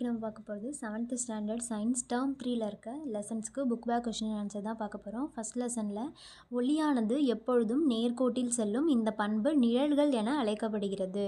இன்றைக்கி நம்ம பார்க்க போகிறது செவன்த் ஸ்டாண்டர்ட் சயின்ஸ் டேர்ம் த்ரீல இருக்க லெசன்ஸ்க்கு புக் பேக் கொஷின் ஆன்சர் தான் பார்க்க போகிறோம் ஃபஸ்ட் லெசனில் ஒளியானது எப்பொழுதும் நேர்கோட்டில் செல்லும் இந்த பண்பு நிழல்கள் என அழைக்கப்படுகிறது.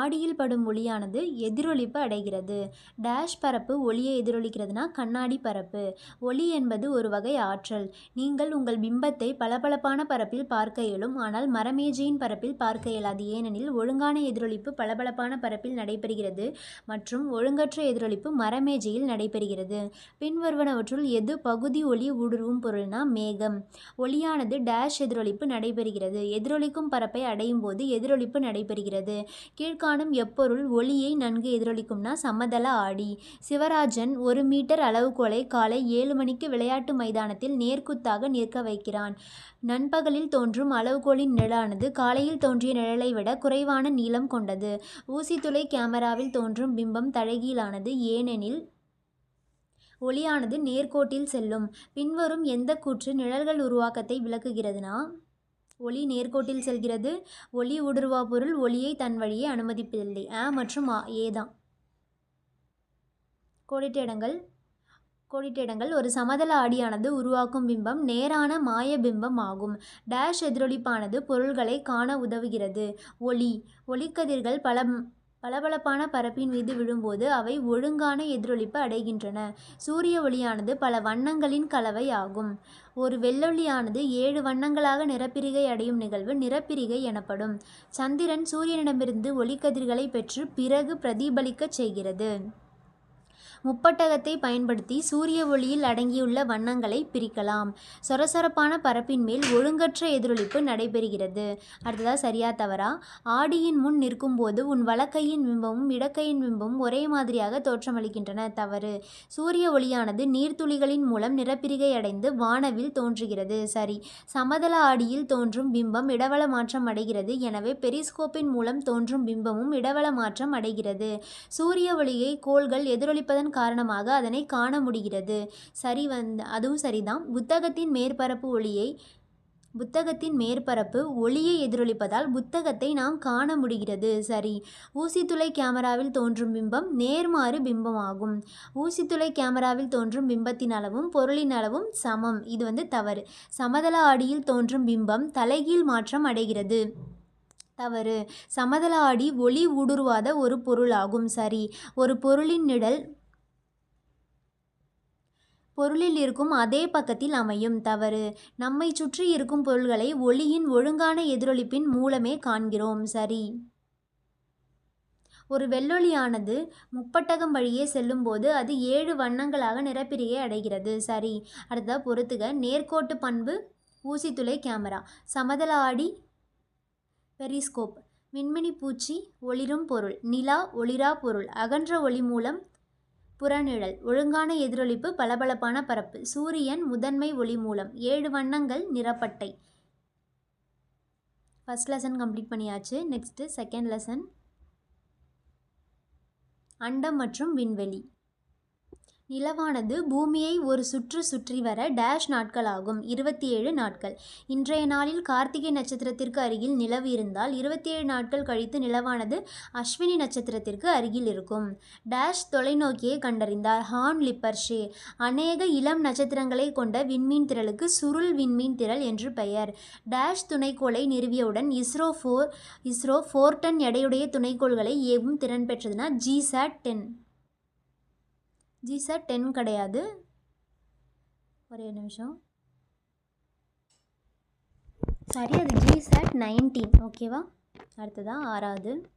ஆடியில் படும் ஒளியானது எதிரொலிப்பு அடைகிறது. டேஷ் பரப்பு ஒளியை எதிரொலிக்கிறதுனா கண்ணாடி பரப்பு. ஒளி என்பது ஒரு வகை ஆற்றல். நீங்கள் உங்கள் பிம்பத்தை பளபளப்பான பரப்பில் பார்க்க இயலும் ஆனால் மரமேஜையின் பரப்பில் பார்க்க இயலாது. ஏனெனில் ஒழுங்கான எதிரொலிப்பு பளபளப்பான பரப்பில் நடைபெறுகிறது மற்றும் ஒழுங்கற்ற எதிரொலிப்பு மரமேஜையில் நடைபெறுகிறது. பின்வருவனவற்றுள் எது பகுதி ஒளி ஊடுருவும் பொருள்னா மேகம். ஒளியானது டேஷ் எதிரொலிப்பு நடைபெறுகிறது. எதிரொலிக்கும் பரப்பை அடையும் போது எதிரொலிப்பு நடைபெறுகிறது. கீழ்காணும் எப்பொருள் ஒளியை நன்கு எதிரொலிக்கும்னா சமதள ஆடி. சிவராஜன் ஒரு மீட்டர் அளவுகோலை காலை ஏழு மணிக்கு விளையாட்டு மைதானத்தில் நேர்க்குத்தாக நிற்க வைக்கிறான். நண்பகலில் தோன்றும் அளவுகோலின் நிழலானது காலையில் தோன்றிய நிழலை விட குறைவான நீளம் கொண்டது. ஊசித்துளை கேமராவில் தோன்றும் பிம்பம் தலைகீழானது ஏனெனில் ஒளியானது நேர்கோட்டில் செல்லும். பின்வரும் எந்த கூற்று நிழல்கள் உருவாக்கத்தை விளக்குகிறதுனா? ஒளி நேர்கோட்டில் செல்கிறது. ஒளி ஊடுருவா பொருள் ஒளியை தன் வழியே அனுமதிப்பதில்லை. ஆ மற்றும் ஆ ஏதான் கோடிட்ட இடங்கள் கோடிட்டிடங்கள் ஒரு சமதள ஆடியானது உருவாக்கும் பிம்பம் நேரான மாய பிம்பம் ஆகும். டேஷ் எதிரொலிப்பானது பொருள்களை காண உதவுகிறது. ஒளி. ஒளிக்கதிர்கள் பல பளபளப்பான பரப்பின் மீது விழும்போது அவை ஒழுங்கான எதிரொலிப்பு அடைகின்றன. சூரிய ஒளியானது பல வண்ணங்களின் கலவை ஆகும். ஒரு வெள்ளொளியானது ஏழு வண்ணங்களாக நிறப்பிரிகை அடையும் நிகழ்வு நிறப்பிரிகை எனப்படும். சந்திரன் சூரியனிடமிருந்து ஒளிக்கதிர்களை பெற்று பிறகு பிரதிபலிக்கச் செய்கிறது. முப்பட்டகத்தை பயன்படுத்தி சூரிய ஒளியில் அடங்கியுள்ள வண்ணங்களை பிரிக்கலாம். சொரசொரப்பான பரப்பின் மேல் ஒழுங்கற்ற எதிரொலிப்பு நடைபெறுகிறது. அடுத்ததாக சரியா தவறா? ஆடியின் முன் நிற்கும்போது உன் வலக்கையின் பிம்பமும் இடக்கையின் பிம்பமும் ஒரே மாதிரியாக தோற்றமளிக்கின்றன. தவறு. சூரிய ஒளியானது நீர்த்துளிகளின் மூலம் நிறப்பிரிகை அடைந்து வானவில் தோன்றுகிறது. சரி. சமதள ஆடியில் தோன்றும் பிம்பம் இடவள மாற்றம் அடைகிறது. எனவே பெரிஸ்கோப்பின் மூலம் தோன்றும் பிம்பமும் இடவள மாற்றம் அடைகிறது. சூரிய ஒளியை கோள்கள் எதிரொலிப்பதன் காரணமாக அதனை காண முடிகிறது. சரி வந்து அதுவும் சரிதான். புத்தகத்தின் மேற்பரப்பு ஒளியை புத்தகத்தின் மேற்பரப்பு ஒளியை எதிரொலிப்பதால் புத்தகத்தை நாம் காண முடிகிறது. சரி. ஊசித்துளை கேமராவில் தோன்றும் பிம்பம் நேர்மாறு பிம்பமாகும். ஊசித்துளை கேமராவில் தோன்றும் பிம்பத்தின் அளவும் பொருளின் அளவும் சமம். இது வந்து தவறு. சமதள ஆடியில் தோன்றும் பிம்பம் தலைகீழ் மாற்றம் அடைகிறது. தவறு. சமதள ஆடி ஒளி ஊடுருவாத ஒரு பொருளாகும். சரி. ஒரு பொருளின் நிழல் பொருளில் இருக்கும் அதே பக்கத்தில் அமையும். தவறு. நம்மை சுற்றி இருக்கும் பொருள்களை ஒளியின் ஒழுங்கான எதிரொலிப்பின் மூலமே காண்கிறோம். சரி. ஒரு வெள்ளொளியானது முப்பட்டகம் வழியே செல்லும்போது அது ஏழு வண்ணங்களாக நிறப்பிரிகை அடைகிறது. சரி. அடுத்த பொறுத்துக. நேர்கோட்டு பண்பு ஊசித்துளை கேமரா சமதள ஆடி பெரிஸ்கோப் மின்மினி பூச்சி ஒளிரும் பொருள் நிலா ஒளிரா பொருள் அகன்ற ஒளி மூலம் புறநிழல் ஒழுங்கான எதிரொலிப்பு பளபளப்பான பரப்பு சூரியன் முதன்மை ஒளி மூலம் ஏழு வண்ணங்கள் நிறப்பட்டை. ஃபஸ்ட் லெசன் கம்ப்ளீட் பண்ணியாச்சு. நெக்ஸ்ட்டு செகண்ட் லெசன் அண்டம் மற்றும் விண்வெளி. நிலவானது பூமியை ஒரு சுற்று சுற்றி வர டேஷ் நாட்கள் ஆகும் இருபத்தி ஏழு நாட்கள். இன்றைய நாளில் கார்த்திகை நட்சத்திரத்திற்கு அருகில் நிலவு இருந்தால் இருபத்தி ஏழு நாட்கள் கழித்து நிலவானது அஸ்வினி நட்சத்திரத்திற்கு அருகில் இருக்கும். டேஷ் தொலைநோக்கியை கண்டறிந்தார் ஹான் லிப்பர்ஷே. அநேக இளம் நட்சத்திரங்களை கொண்ட விண்மீன் திரளுக்கு சுருள் விண்மீன் திரள் என்று பெயர். டேஷ் துணைக்கோளை நிறுவியவுடன் ISRO four ISRO four ton எடையுடைய துணைக்கோள்களை ஏவும் திறன் பெற்றதுனா GSAT ten. G sir ten கிடையாது. ஒரே நிமிஷம். சரி அது ஜி சார் நைன்டீன். ஓகேவா? அடுத்ததான் ஆறாவது.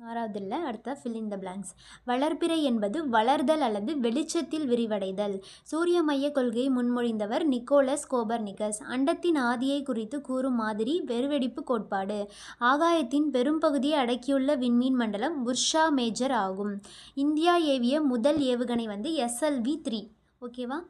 ஆறாவது இல்லை அடுத்த ஃபில் இன் த பிளாங்க்ஸ் வளர்பிறை என்பது வளர்தல் அல்லது வெளிச்சத்தில் விரிவடைதல். சூரிய மைய கொள்கையை முன்மொழிந்தவர் நிக்கோலஸ் கோபர்னிகஸ். அண்டத்தின் ஆதியை குறித்து கூறும் மாதிரி வெறுவெடிப்பு கோட்பாடு. ஆகாயத்தின் பெரும்பகுதியை அடக்கியுள்ள விண்மீன் மண்டலம் உர்ஷா மேஜர் ஆகும். இந்தியா ஏவிய முதல் ஏவுகணை வந்து எஸ்எல்வி த்ரீ ஓகேவா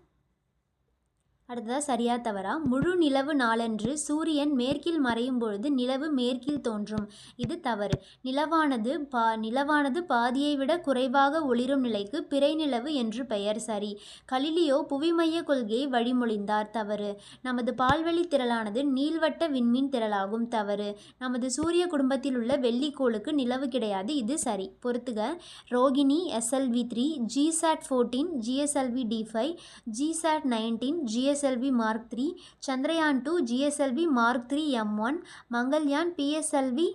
அடுத்ததாக சரியா தவறா? முழு நிலவு நாளன்று சூரியன் மேற்கில் மறையும் பொழுது நிலவு மேற்கில் தோன்றும். இது தவறு. நிலவானது பா நிலவானது பாதியை விட குறைவாக ஒளிரும் நிலைக்கு பிறை நிலவு என்று பெயர். சரி. கலிலியோ புவிமைய கொள்கையை வழிமொழிந்தார். தவறு. நமது பால்வெளி திரளானது நீள்வட்ட விண்மீன் திரளாகும். தவறு. நமது சூரிய குடும்பத்தில் உள்ள வெள்ளிக்கோளுக்கு நிலவு கிடையாது. இது சரி. பொறுத்துக. Rohini SLV three GSAT fourteen GSLV D five GSAT nineteen GSLV Mark three Chandrayaan two GSLV Mark three M one Mangalyaan PSLV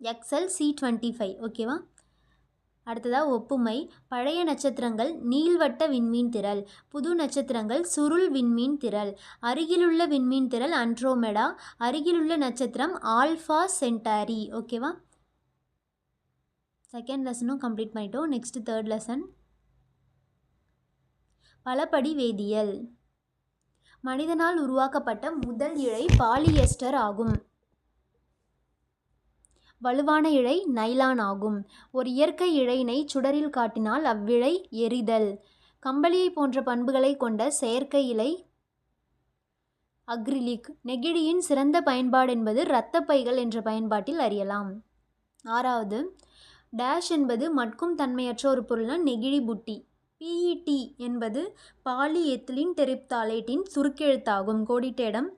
XL C twenty five ஓகேவா அடுத்ததாக ஒப்புமை. பழைய நட்சத்திரங்கள் நீள்வட்ட விண்மீன் திரள். புது நட்சத்திரங்கள் சுருள் விண்மீன் திரள். அருகிலுள்ள விண்மீன் திரள் அண்ட்ரோமெடா. அருகிலுள்ள நட்சத்திரம் ஆல்ஃபா சென்டாரி. ஓகேவா செகண்ட் லெசனும் கம்ப்ளீட் பண்ணிட்டோம். நெக்ஸ்ட் தேர்ட் லெசன் பலபடி வேதியியல். மனிதனால் உருவாக்கப்பட்ட முதல் இழை பாலியஸ்டர் ஆகும். வலுவான இழை நைலான் ஆகும். ஒரு இயற்கை இழையினை சுடரில் காட்டினால் அவ்விழை எரிதல். கம்பளியை போன்ற பண்புகளை கொண்ட செயற்கை இலை அக்ரிலிக். நெகிழியின் சிறந்த பயன்பாடு என்பது இரத்தப்பைகள் என்ற பயன்பாட்டில் அறியலாம். ஆறாவது டேஷ் என்பது மட்கும் தன்மையற்ற ஒரு பொருள்னா நெகிழி புட்டி. பிஇடி என்பது பாலிஎத்திலின் டெரிப்தாலேட்டின் சுருக்கெழுத்தாகும். கோடிட்ட இடம்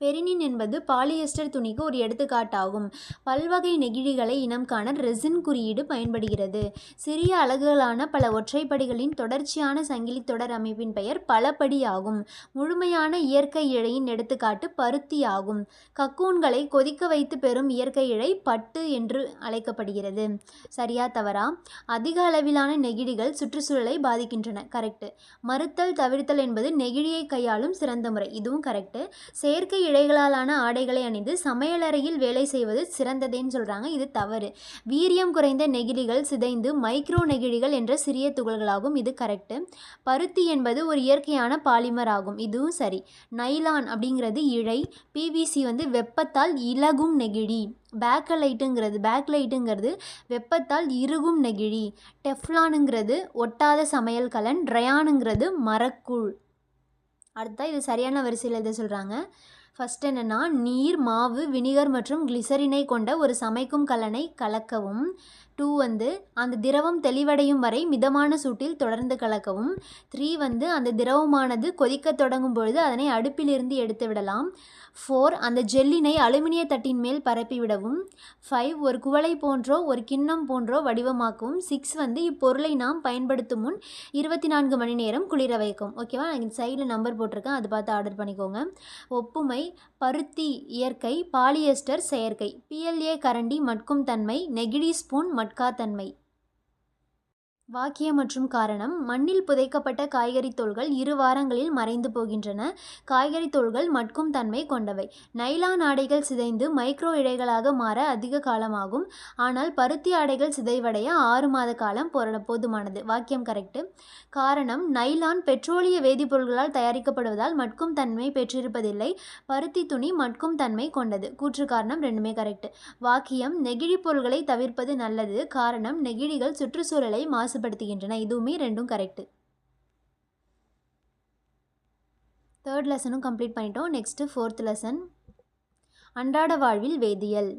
பெரினின் என்பது பாலியஸ்டர் துணிக்கு ஒரு எடுத்துக்காட்டாகும். பல்வகை நெகிழிகளை இனம் காண ரெசின் குறியீடு பயன்படுகிறது. சிறிய அலகுகளான பல ஒற்றைப்படிகளின் தொடர்ச்சியான சங்கிலி தொடர் அமைப்பின் பெயர் பலபடி ஆகும் முழுமையான இயற்கை இழையின் எடுத்துக்காட்டு பருத்தி ஆகும் கக்கூன்களை கொதிக்க வைத்து பெறும் இயற்கை இழை பட்டு என்று அழைக்கப்படுகிறது. சரியா தவறா? அதிக அளவிலான நெகிழிகள் சுற்றுச்சூழலை பாதிக்கின்றன. கரெக்டு மறுத்தல் தவிர்த்தல் என்பது நெகிழியை கையாளும் சிறந்த முறை. இதுவும் கரெக்டு செயற்கை இழைகளாலான ஆடைகளை அணிந்து சமையலறையில் வேலை செய்வது சிறந்ததேன்னு சொல்கிறாங்க இது தவறு. வீரியம் குறைந்த நெகிழிகள் சிதைந்து மைக்ரோ நெகிழிகள் என்ற சிறிய துகள்களாகும். இது கரெக்டு பருத்தி என்பது ஒரு இயற்கையான பாலிமர் ஆகும். இதுவும் சரி. நைலான் அப்படிங்கிறது இழை. பிவிசி வந்து வெப்பத்தால் இலகும் நெகிழி. பேக்கலைட்டுங்கிறது பேக்லைட்டுங்கிறது வெப்பத்தால் இறுகும் நெகிழி. டெஃப்லானுங்கிறது ஒட்டாத சமையல் கலன். ட்ரையானுங்கிறது மரக்கூழ். அடுத்தா இது சரியான வரிசையில் இதை சொல்கிறாங்க ஃபஸ்ட் என்னென்னா நீர் மாவு வினிகர் மற்றும் கிளிசரினை கொண்ட ஒரு சமைக்கும் கலனை கலக்கவும். டூ வந்து அந்த திரவம் தெளிவடையும் வரை மிதமான சூட்டில் தொடர்ந்து கலக்கவும். த்ரீ வந்து அந்த திரவமானது கொதிக்க தொடங்கும் பொழுது அதனை அடுப்பிலிருந்து எடுத்து விடலாம். ஃபோர் அந்த ஜெல்லினை அலுமினிய தட்டின் மேல் பரப்பிவிடவும் ஃபைவ் ஒரு குவளை போன்றோ ஒரு கிண்ணம் போன்றோ வடிவமாக்கவும். சிக்ஸ் வந்து இப்பொருளை நாம் பயன்படுத்தும் முன் இருபத்தி நான்கு மணி நேரம் குளிர வைக்கும். ஓகேவா நான் இந்த சைடில் நம்பர் போட்டிருக்கேன். அது பார்த்து ஆர்டர் பண்ணிக்கோங்க. ஒப்புமை பருத்தி இயற்கை பாலியஸ்டர் செயற்கை. பிஎல்ஏ கரண்டி மட்கும் தன்மை நெகிழி ஸ்பூன் மட்காத்தன்மை வாக்கியம் மற்றும் காரணம் மண்ணில் புதைக்கப்பட்ட காய்கறி தோள்கள் இரு வாரங்களில் மறைந்து போகின்றன. காய்கறி தோள்கள் மட்கும் தன்மை கொண்டவை. நைலான் ஆடைகள் சிதைந்து மைக்ரோ இழைகளாக மாற அதிக காலமாகும். ஆனால் பருத்தி ஆடைகள் சிதைவடைய ஆறு மாத காலம் பொருட போதுமானது. வாக்கியம் கரெக்டு காரணம் நைலான் பெட்ரோலிய வேதிப்பொருட்களால் தயாரிக்கப்படுவதால் மட்கும் தன்மை பெற்றிருப்பதில்லை. பருத்தி துணி மட்கும் தன்மை கொண்டது. கூற்று காரணம் ரெண்டுமே கரெக்டு வாக்கியம் நெகிழி பொருள்களை தவிர்ப்பது நல்லது. காரணம் நெகிழிகள் சுற்றுச்சூழலை மாசு மாசுபடுத்துகின்றன இதுவுமே ரெண்டும் கரெக்டு தேர்ட் லெசனும் கம்ப்ளீட் பண்ணிட்டோம். நெக்ஸ்ட்டு ஃபோர்த் லெசன் அன்றாட வாழ்வில் வேதியியல்.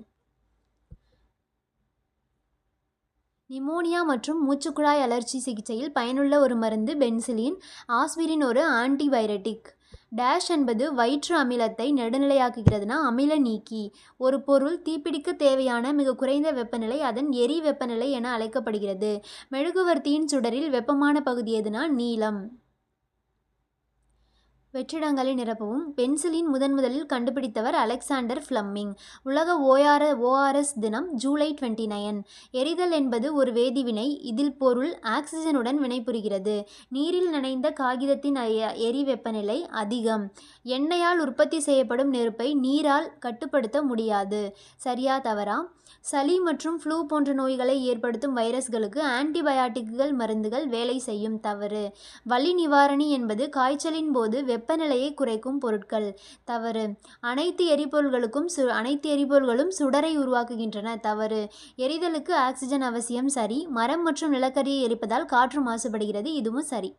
நிமோனியா மற்றும் மூச்சுக்குழாய் அலர்ச்சி சிகிச்சையில் பயனுள்ள ஒரு மருந்து பென்சிலின் ஆஸ்பிரின் ஒரு ஆன்டிபயோட்டிக் டேஷ் என்பது வயிற்று அமிலத்தை நடுநிலையாக்குகிறதுனா அமில நீக்கி. ஒரு பொருள் தீப்பிடிக்க தேவையான மிக குறைந்த வெப்பநிலை அதன் எரி வெப்பநிலை என அழைக்கப்படுகிறது. மெழுகுவர்த்தியின் சுடரில் வெப்பமான பகுதி எதுனா நீளம். வெற்றிடங்களை நிரப்பவும் பென்சிலின் முதன் முதலில் கண்டுபிடித்தவர் அலெக்சாண்டர் ஃப்ளம்மிங். உலக ஓஆர் ஓஆர்எஸ் தினம் ஜூலை டுவெண்ட்டி நைன். எரிதல் என்பது ஒரு வேதிவினை இதில் பொருள் ஆக்சிஜனுடன் வினைபுரிகிறது. நீரில் நனைந்த காகிதத்தின் எ- எரி வெப்பநிலை அதிகம். எண்ணெயால் உற்பத்தி செய்யப்படும் நெருப்பை நீரால் கட்டுப்படுத்த முடியாது. சரியா தவறா? சளி மற்றும் ஃப்ளூ போன்ற நோய்களை ஏற்படுத்தும் வைரஸ்களுக்கு ஆன்டிபயாட்டிக்குகள் மருந்துகள் வேலை செய்யும் தவறு. வலி நிவாரணி என்பது காய்ச்சலின் போது வெப்ப வெப்பநிலையை குறைக்கும் பொருட்கள். தவறு. அனைத்து எரிபொருள்களுக்கும் சு அனைத்து எரிபொருள்களும் சுடரை உருவாக்குகின்றன. தவறு. எரிதலுக்கு ஆக்சிஜன் அவசியம் சரி. மரம் மற்றும் நிலக்கரியை எரிப்பதால் காற்று மாசுபடுகிறது. இதுவும் சரி.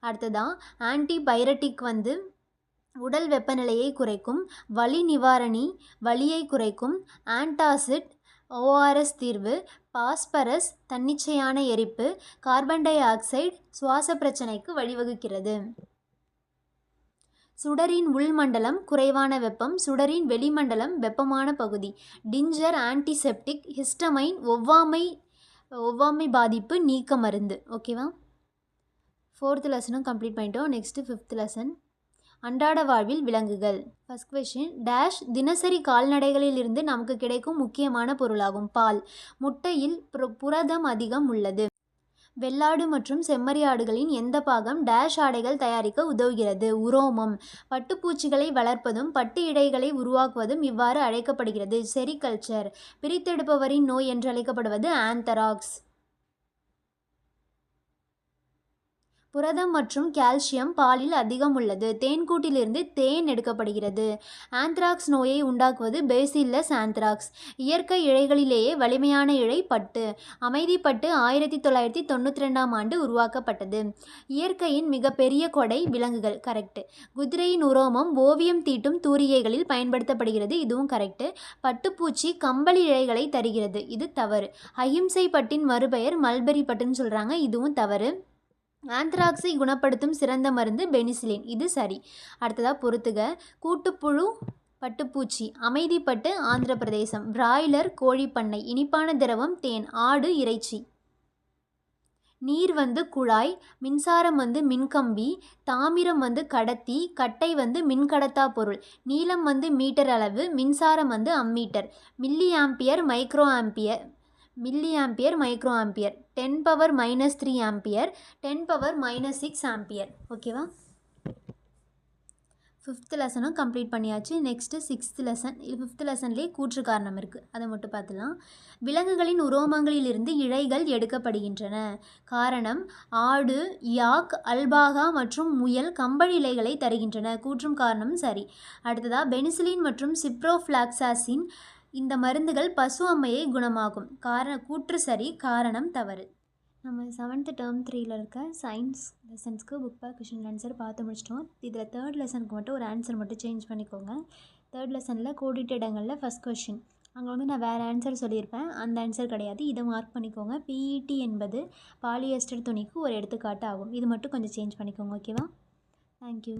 அடுத்ததாக ஆன்டிபயரட்டிக் வந்து உடல் வெப்பநிலையை குறைக்கும். வலி நிவாரணி வலியை குறைக்கும். ஆன்டாசிட் ஓஆர்எஸ் தீர்வு. பாஸ்பரஸ் தன்னிச்சையான எரிப்பு. கார்பன் டை ஆக்சைடு சுவாச பிரச்சனைக்கு வழிவகுக்கிறது. சுடரின் உள்மண்டலம் குறைவான வெப்பம் சுடரின் வெளிமண்டலம் வெப்பமான பகுதி. டிஞ்சர் ஆன்டிசெப்டிக் ஹிஸ்டமைன் ஒவ்வாமை ஒவ்வாமை பாதிப்பு நீக்க மருந்து. ஓகேவா ஃபோர்த் லெசனும் கம்ப்ளீட் பண்ணிட்டோம். நெக்ஸ்ட்டு ஃபிஃப்த் லெசன் அன்றாட வாழ்வில் விலங்குகள். ஃபஸ்ட் கொஷின் டேஷ் தினசரி கால்நடைகளிலிருந்து நமக்கு கிடைக்கும் முக்கியமான பொருளாகும் பால். முட்டையில் புரதம் அதிகம் உள்ளது. வெள்ளாடு மற்றும் செம்மறியாடுகளின் எந்த பாகம் டேஷ் ஆடைகள் தயாரிக்க உதவுகிறது? உரோமம். பட்டுப்பூச்சிகளை வளர்ப்பதும் பட்டு இடைகளை உருவாக்குவதும் இவ்வாறு அழைக்கப்படுகிறது. செரிகல்ச்சர். பிரித்தெடுப்பவரின் நோய் என்று அழைக்கப்படுவது ஆந்தராக்ஸ். புரதம் மற்றும் கால்சியம் பாலில் அதிகம் உள்ளது தேன்கூட்டிலிருந்து தேன் எடுக்கப்படுகிறது. ஆந்த்ராக்ஸ் நோயை உண்டாக்குவது பேசில்லஸ் ஆந்த்ராக்ஸ். இயற்கை இழைகளிலேயே வலிமையான இழை பட்டு அமைதிப்பட்டு ஆயிரத்தி தொள்ளாயிரத்தி தொண்ணூற்றி ரெண்டாம் ஆண்டு உருவாக்கப்பட்டது. இயற்கையின் மிகப்பெரிய கொடை விலங்குகள் கரெக்டு குதிரையின் உரோமம் ஓவியம் தீட்டும் தூரிகைகளில் பயன்படுத்தப்படுகிறது. இதுவும் கரெக்டு பட்டுப்பூச்சி கம்பளி இழைகளை தருகிறது. இது தவறு. அஹிம்சை பட்டின் மறுபெயர் மல்பெரி பட்டுன்னு சொல்கிறாங்க இதுவும் தவறு. ஆந்த்ராக்ஸை குணப்படுத்தும் சிறந்த மருந்து பெனிசிலின். இது சரி. அடுத்ததாக பொறுத்துக. கூட்டுப்புழு பட்டுப்பூச்சி அமைதிப்பட்டு ஆந்திர பிரதேசம் பிராய்லர் கோழிப்பண்ணை இனிப்பான திரவம் தேன் ஆடு இறைச்சி. நீர் வந்து குழாய் மின்சாரம் வந்து மின்கம்பி தாமிரம் வந்து கடத்தி கட்டை வந்து மின்கடத்தா பொருள் நீளம் வந்து மீட்டர் அளவு மின்சாரம் வந்து ammeter milli ampere micro ampere milli ampere micro ampere ten power minus three ampere ten power minus six ampere. ஓகேவா? ஃபிஃப்த் லெசனும் கம்ப்ளீட் பண்ணியாச்சு. நெக்ஸ்ட்டு சிக்ஸ்த் லெசன் ஃபிஃப்த் லெசன்லேயே கூற்று காரணம் இருக்குது அதை மட்டும் பார்த்துலாம் விலங்குகளின் உரோமங்களிலிருந்து இழைகள் எடுக்கப்படுகின்றன. காரணம் ஆடு யாக் அல்பாகா மற்றும் முயல் கம்பளி இலைகளை தருகின்றன. கூற்றும் காரணம் சரி. அடுத்ததாக பெனிசிலின் மற்றும் சிப்ரோஃப்ளாக்சாசின் இந்த மருந்துகள் பசு அம்மையை குணமாக்கும். காரண கூற்று சரி காரணம் தவறு. நம்ம செவன்த்து டேர்ம் த்ரீயில் இருக்க சயின்ஸ் லெசன்ஸ்க்கு புக் பேக் கொஷின் ஆன்சர் பார்த்து முடிச்சிட்டோம். இதில் தேர்ட் லெசனுக்கு மட்டும் ஒரு ஆன்சர் மட்டும் சேஞ்ச் பண்ணிக்கோங்க. தேர்ட் லெசனில் கோடிட்ட இடங்களில் ஃபஸ்ட் கொஷின் அங்கே வந்து நான் வேறு ஆன்சர் சொல்லியிருப்பேன். அந்த ஆன்சர் கிடையாது. இதை மார்க் பண்ணிக்கோங்க. பிஇடி என்பது பாலியஸ்டர் துணிக்கு ஒரு எடுத்துக்காட்டு ஆகும். இது மட்டும் கொஞ்சம் சேஞ்ச் பண்ணிக்கோங்க ஓகேவா தேங்க்யூ